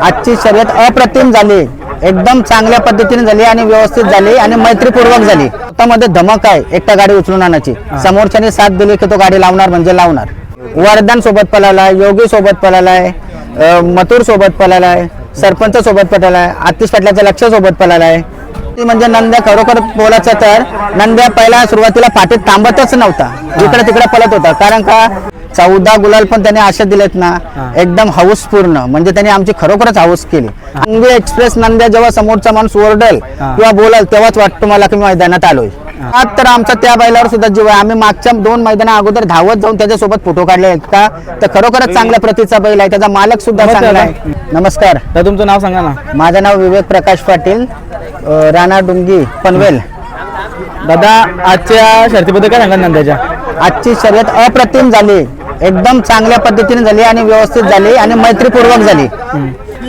आजची शर्यत अप्रतिम झाली. एकदम चांगल्या पद्धतीने झाली आणि व्यवस्थित झाली आणि मैत्रीपूर्वक झाली. मध्ये धमक आहे एकटा गाडी उचलून आणायची. समोरच्याने साथ दिली की तो गाडी लावणार म्हणजे लावणार. वरदान सोबत पळालाय योगी सोबत पळालाय मथुर सोबत पळालाय सरपंच सोबत पळालाय आतिश पाटलाच्या लक्ष सोबत पळालाय. ती म्हणजे नंद्या खरोखर बोलायचं तर नंद्या पहिला सुरुवातीला पाठीत थांबतच नव्हता. इकडे तिकडे पळत होता. कारण का? चौदा गुलाल पण त्याने आशा दिलेत ना एकदम हाऊस पूर्ण म्हणजे त्यांनी आमची खरोखरच हाऊस केली. अंगी एक्सप्रेस नंद्या जेव्हा समोरचा माणूस ओरडेल किंवा बोलाल तेव्हाच वाटतं मला की मैदानात आलोय. आज तर आमचा त्या बैलावर सुद्धा जीव आहे. आम्ही मागच्या दोन मैदाना अगोदर धावत जाऊन त्याच्यासोबत फोटो काढले आहेत का? तर खरोखरच चांगल्या प्रतीचा बैल आहे. त्याचा मालक सुद्धा. चांगला आहे. नमस्कार. तर तुमचं नाव सांगा ना. माझं नाव विवेक प्रकाश पाटील राणा डुंगी पनवेल. दादा आजच्या शर्तीबद्दल काय सांगा नंद्याच्या? आजची शर्यत अप्रतिम झाली. एकदम चांगल्या पद्धतीने झाली आणि व्यवस्थित झाली आणि मैत्रीपूर्वक झाली.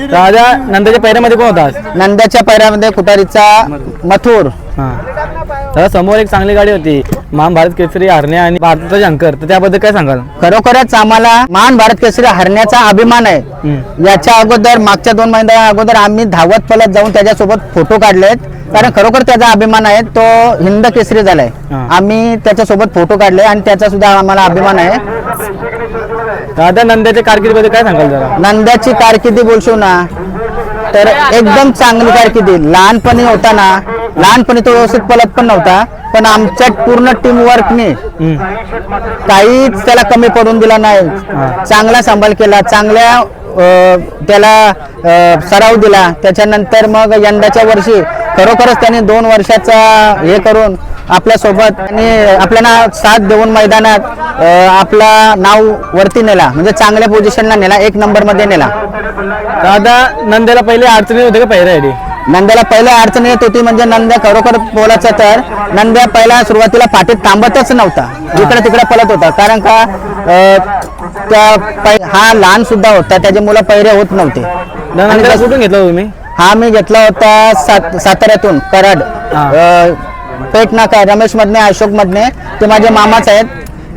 दादा नंद्याच्या पैऱ्यामध्ये कोण होता आज? नंद्याच्या पैरामध्ये कुटारीचा मथुर. हा. दादा समोर एक चांगली गाडी होती महाभारत केसरी हरण्या आणि भारताचा शंकर. तर त्याबद्दल काय सांगाल? खरोखरच आम्हाला महान भारत केसरी हरण्याचा अभिमान आहे. याच्या अगोदर मागच्या दोन महिन्या अगोदर आम्ही धावत पलत जाऊन त्याच्यासोबत फोटो काढलेत. कारण खरोखर त्याचा अभिमान आहे तो हिंद केसरी झालाय. हा. आम्ही त्याच्यासोबत फोटो काढले आणि त्याचा सुद्धा आम्हाला अभिमान आहे. दादा नंद्याच्या कारकिर्दीबद्दल काय सांगाल जरा? नंद्याची कारकिर्दी बोलशो ना तर एकदम चांगली कारकिर्दी. लहानपणी होता ना लहानपणी तो व्यवस्थित पलत पण नव्हता पण आमच्या पूर्ण टीम वर्कने काहीच त्याला कमी पडून दिला नाही. चांगला सांभाळ केला चांगल्या अं, त्याला अं, सराव दिला. त्याच्यानंतर मग यंदाच्या वर्षी खरोखरच त्याने दोन वर्षाचा हे करून आपल्यासोबत आणि आपल्याला साथ देऊन मैदानात आपला नाव वरती नेला. म्हणजे चांगल्या पोझिशनला नेला. एक नंबरमध्ये नेला. दादा नंद्याला पहिले अडचणी होते का पैऱ्यासाठी नंद्याला पहिल्या अडचण येत होती म्हणजे नंद्या खरोखर बोलायचं तर नंद्या पहिला सुरुवातीला पाठीत थांबतच नव्हता. इकडे तिकडे पळत होता. कारण का त्या हा लहान सुद्धा होता. त्याचे मुलं पहिरे होत नव्हते. कुठून घेतला तुम्ही? हा मी घेतला होता सात साताऱ्यातून कराड. अं, पेट नाका रमेश मधने अशोक मधने ते माझे मामाच आहेत.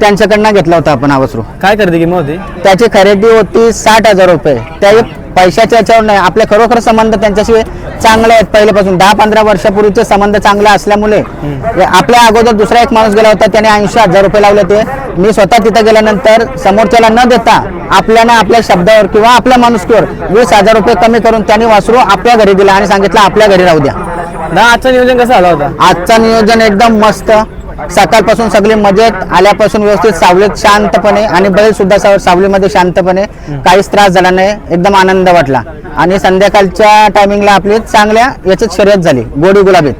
त्यांच्याकडनं घेतला होता आपण हा वस्त्र काय करते किंमत होती? त्याची खरेदी होती साठ हजार रुपये. त्या पैशाच्या याच्यावर नाही. आपले खरोखर संबंध त्यांच्याशी चांगले आहेत. पहिल्यापासून दहा पंधरा वर्षापूर्वीचे संबंध चांगले असल्यामुळे आपल्या अगोदर दुसरा एक माणूस गेला होता. त्याने ऐंशी हजार रुपये लावले ते मी स्वतः तिथे गेल्यानंतर समोरच्याला न देता आपल्याला आपल्या शब्दावर किंवा आपल्या माणुसकीवर वीस हजार रुपये कमी करून त्यांनी वासरू आपल्या घरी दिला आणि सांगितलं आपल्या घरी राहू द्या. आजचं नियोजन कसं आलं होता? आजचं नियोजन एकदम मस्त. सकाळपासून सगळी मजेत आल्यापासून व्यवस्थित सावलीत शांतपणे आणि बैल सुद्धा साव- सावलीमध्ये शांतपणे काहीच त्रास झाला नाही एकदम आनंद वाटला. आणि संध्याकाळच्या टायमिंगला आपली चांगल्या याच्यात शर्यत झाली गोडी गुलाबीत.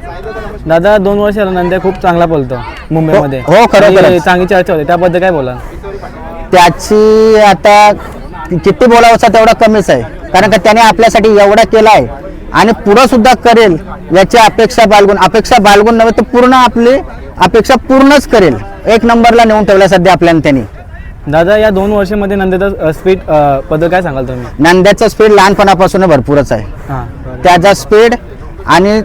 दादा दोन वर्ष नंद्या खूप चांगला बोलतो मुंबईमध्ये. हो, खरोखरच. आणि चांगली चर्चा होती. त्याबद्दल काय बोला त्याची आता किती बोलावंसा तेवढा कमीच आहे. कारण का त्याने आपल्यासाठी एवढा केला आहे आणि पुढं सुद्धा करेल याची अपेक्षा बाळगून अपेक्षा बाळगून नव्हे तर पूर्ण आपली अपेक्षा पूर्णच करेल. एक नंबरला नेऊन ठेवला सध्या आपल्याला त्यांनी. दादा या दोन वर्षामध्ये नंद्याचा स्पीडबद्दल काय सांगाल तुम्ही? नंद्याचा स्पीड लहानपणापासून भरपूरच आहे. हां त्याचा स्पीड आणि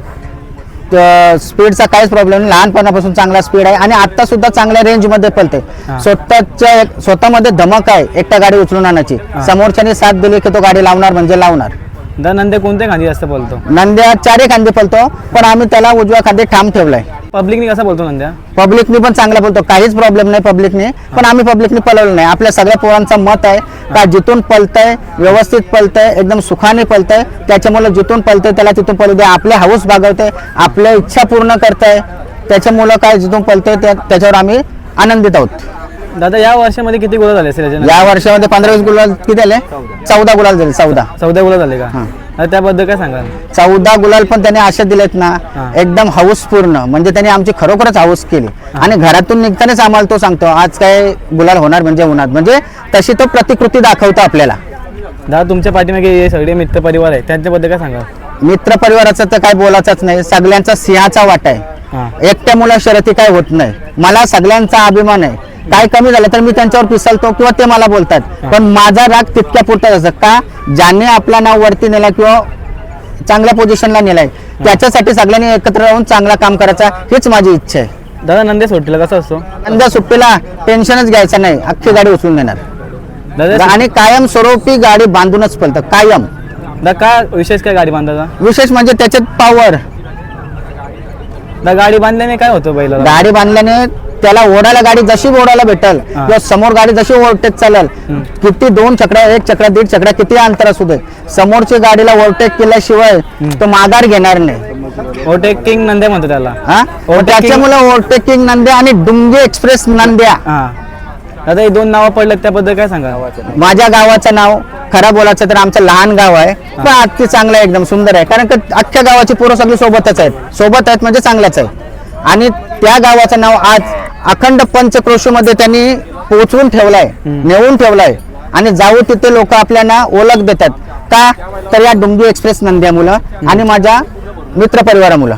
स्पीडचा काहीच प्रॉब्लेम नाही. लहानपणापासून चांगला स्पीड आहे आणि आता सुद्धा चांगल्या रेंजमध्ये पळते हा. स्वतःच्या स्वतःमध्ये धमक आहे एकटा गाडी उचलून आणायची. समोरच्याने साथ दिली की तो गाडी लावणार म्हणजे लावणार. दादा नंद्या कोणत्या खांदी जास्त बोलतो नंद्या चारही खांदे पळतो पण आम्ही त्याला उजव्या खांदे ठाम ठेवलाय. पब्लिकनी कसा बोलतो नंद्या? पब्लिकनी पण चांगला बोलतो काहीच प्रॉब्लेम नाही पब्लिकने पण आम्ही पब्लिकनी पळवलं नाही. आपल्या सगळ्या पोरांचं मत आहे का जिथून पळतंय व्यवस्थित पळतंय एकदम सुखाने पळतंय त्याच्यामुळे जिथून पळतंय त्याला तिथून पळू दे. आपले हाऊस भागवते आपल्या इच्छा पूर्ण करताय त्याच्यामुळं काय जिथून पळतंय त्या- त्याच्यावर आम्ही आनंदित आहोत. दादा या वर्षामध्ये किती गोळा झाले असेल? या वर्षामध्ये पंधरा वीस गुलाल किती झाले? चौदा. गुलाल झाले चौदा. चौदा गोळा झाले का. दादा त्याबद्दल काय सांगाल? चौदा गुलाल पण त्याने अशा दिलेत ना. एकदम हाऊस पूर्ण. म्हणजे त्याने आमची खरोखरच हाऊस केली. आणि घरातून निघतानाच आम्हाला तो सांगतो आज काय गुलाल होणार म्हणजे होणार म्हणजे तशी तो प्रतिकृती दाखवतो आपल्याला. दादा तुमच्या पाठीमागे हे सगळे मित्र परिवार आहे त्यांच्याबद्दल काय सांगाल? मित्र परिवाराचं तर काय बोलायचंच नाही सगळ्यांचा सिंहाचा वाटा आहे. एकट्या मुला शर्यती काय होत नाही. मला सगळ्यांचा अभिमान आहे. काय कमी झालं तर मी त्यांच्यावर पिसलतो किंवा ते मला बोलतात. पण माझा राग तितक्या पुरताच असं का? ज्याने आपला नाव वरती नेला किंवा चांगल्या पोझिशनला नेलाय त्याच्यासाठी सगळ्यांनी एकत्र राहून चांगला काम करायचा हीच माझी इच्छा आहे. दादा नंद्या सोडतीला कसा असतो? नंदा सुट्टीला टेन्शनच घ्यायचं नाही अख्खी गाडी उचलून देणार दादा आणि कायम स्वरूपी गाडी बांधूनच पळतं कायम. काय विशेष काय गाडी बांधायचा? विशेष म्हणजे त्याच्यात पॉवर गाडी बांधल्याने काय होतं गाडी बांधल्याने त्याला ओढायला गाडी जशी ओढायला भेटल. किंवा समोर गाडी जशी ओव्हरटेक चालेल किती दोन चक्रा एक चक्रा दीड चक्रा किती अंतर असू दे समोरची गाडीला ओव्हरटेक केल्याशिवाय तो माघार घेणार नाही. ओटेकिंग नंदे म्हणतो त्याला. हा? त्याच्यामुळे ओव्हरटेकिंग नंद्या आणि डुंगी एक्सप्रेस नंद्या. दादा हे दोन नावं पडलेत त्याबद्दल काय सांगा? माझ्या गावाचं नाव खरं बोलायचं तर आमचं लहान गाव आहे. पण अति चांगलं आहे एकदम सुंदर आहे. कारण का अख्ख्या गावाची पोरं सगळी सोबतच आहेत. सोबत आहेत म्हणजे चांगलंच आहे. आणि त्या गावाचं नाव आज अखंड पंचक्रोशीमध्ये त्यांनी पोचवून ठेवलाय नेऊन ठेवलाय. आणि जाऊ तिथे लोक आपल्याला ओळख देतात. का? तर या डुंगी एक्सप्रेस नंद्यामुळं आणि माझ्या मित्र परिवारामुळं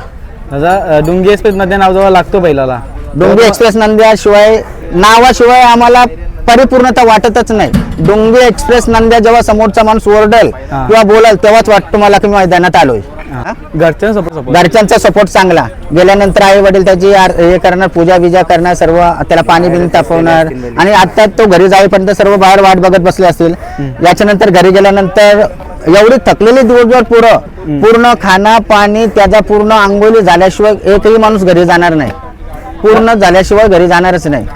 दादा अं, डुंगी एक्सप्रेस मध्ये नाव जवळ लागतो बैलाला. डोंगी एक्सप्रेस नंद्याशिवाय नावाशिवाय आम्हाला परिपूर्णता वाटतच नाही. डोंगी एक्सप्रेस नंद्या जेव्हा समोरचा माणूस ओरडेल. किंवा बोलाल तेव्हाच वाटतं मला की मैदानात आलोय. सपोर्ट घरच्यांचा सपोर्ट चांगला. गेल्यानंतर आई वडील त्याची आर- हे करणार पूजा विजा करणार सर्व त्याला पाणी बिणी तापवणार. आणि आता तो घरी जाईपर्यंत सर्व बाहेर वाट बघत बसले असतील. याच्यानंतर घरी गेल्यानंतर एवढी थकलेली दिवसभर पुरं. पूर्ण खाना पाणी त्याचा पूर्ण आंघोळी झाल्याशिवाय एकही माणूस घरी जाणार नाही. पूर्ण झाल्याशिवाय घरी जाणारच नाही.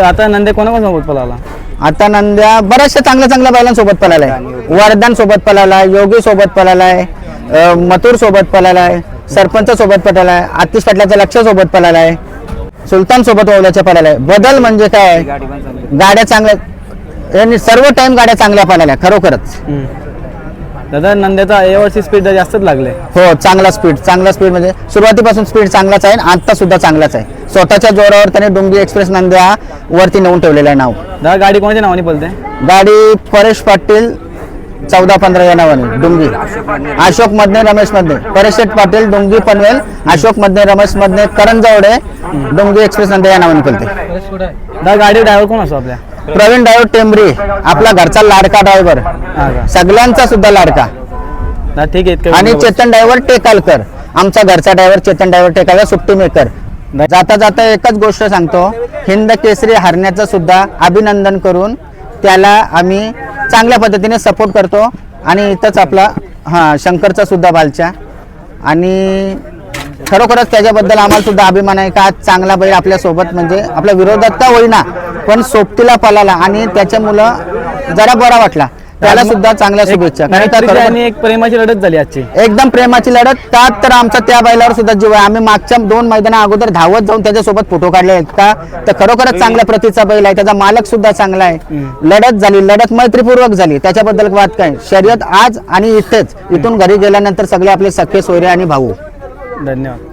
आता नंदे कोणा कोण सोबत पळाला? आता नंद्या बऱ्याचशा चांगल्या चांगल्या बैलांसोबत पळालाय. वरदान सोबत पळालाय योगी सोबत पळालाय. मथुर सोबत पळालाय सरपंच सोबत पळालाय आतिश पाटलाच्या लक्ष सोबत पळालाय सुलतान सोबत ओवल्याच्या पळालाय. बदल म्हणजे काय? गाड्या चांगल्या यांनी सर्व टाइम गाड्या चांगल्या पळाल्या खरोखरच. दादा नंद्याचा यावर्षी स्पीड जास्तच लागले. हो चांगला स्पीड चांगला स्पीड म्हणजे सुरुवातीपासून स्पीड चांगलाच आहे आणि आता सुद्धा चांगलाच आहे. स्वतःच्या जोरावर त्याने डोंगरी एक्सप्रेस नंद्या वरती नेऊन ठेवलेलं आहे नाव. दादा गाडी कोणाच्या नावाने पळते? गाडी परेश पाटील चौदा पंधरा या नावाने डुंगी. अशोक मधने रमेश मधने. परेश शेठ पाटील डुंगी पनवेल अशोक मधने रमेश मधने करण जावडे डुंगी एक्सप्रेस नंदे या नावाने बोलते गाडी ड्रायव्हर कोण असतो आपल्या? प्रवीण ड्रायव्हर टेंबरी. आपला घरचा लाडका ड्रायव्हर सगळ्यांचा सुद्धा लाडका. ठीक आहे आणि चेतन ड्रायव्हर टेकालकर. आमचा घरचा ड्रायव्हर चेतन ड्रायव्हर टेकालकर सुट्टी मेकर जाता जाता एकच गोष्ट सांगतो. हिंद केसरी हरण्याचं सुद्धा अभिनंदन करून त्याला आम्ही चांगल्या पद्धतीने सपोर्ट करतो. आणि इथंच आपला हां शंकरचा सुद्धा बालच्या आणि खरोखरच त्याच्याबद्दल आम्हाला सुद्धा अभिमान आहे का चांगला बैल आपल्यासोबत म्हणजे आपल्या विरोधात का होईना पण सोबतीला पळाला आणि त्याच्या मुलं जरा बरा वाटला. त्याला सुद्धा चांगल्या शुभेच्छा. आणि एक प्रेमाची लढत झाली आजची. एकदम प्रेमाची लढत. त्यात तर आमचा त्या बैलावर सुद्धा जीव आहे. आम्ही मागच्या दोन मैदाना अगोदर धावत जाऊन त्याच्यासोबत फोटो काढले आहेत का? तर खरोखरच चांगल्या प्रतीचा बैल आहे. त्याचा मालक सुद्धा चांगला आहे. लढत झाली. लढत मैत्रीपूर्वक झाली. त्याच्याबद्दल वाद काय? शर्यत आज आणि इथेच. इथून घरी गेल्यानंतर सगळे आपले सख्खे सोयरे आणि भाऊ. धन्यवाद.